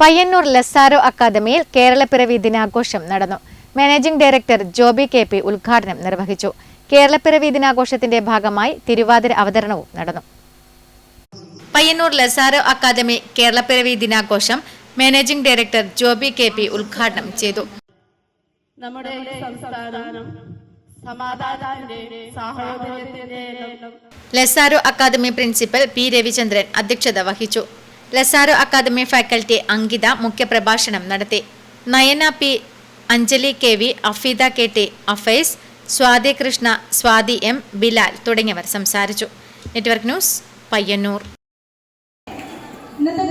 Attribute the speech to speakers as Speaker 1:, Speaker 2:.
Speaker 1: Payyanur Lazaro അക്കാദമിയിൽ കേരളപ്പിറവി ദിനാഘോഷം നടന്നു. Managing director Joby K P ഉദ്ഘാടനം നിർവഹിച്ചു. കേരളപ്പിറവി ദിനാഘോഷത്തിന്റെ ഭാഗമായി തിരുവാതിര അവതരണവും നടന്നു. പയ്യന്നൂർ ലസാരോ അക്കാദമി കേരളപ്പിറവി ദിനാഘോഷം managing director Joby K P ഉദ്ഘാടനം ചെയ്തു.
Speaker 2: നമ്മുടെ ഈ സംസ്ഥാനം സമാധാനത്തിന്റെ സാഹോദര്യത്തിന്റെ
Speaker 1: Lazaro academy principal P Ravichandran അധ്യക്ഷത വഹിച്ചു. ലസാരോ അക്കാദമി ഫാക്കൽറ്റി അങ്കിത മുഖ്യപ്രഭാഷണം നടത്തി. Nayana P Anjali K V Afeeda K T Afais Swathi Krishna Swathi M Bilal തുടങ്ങിയവർ സംസാരിച്ചു. Network news Payyanur.
Speaker 3: ഇന്നത്തെ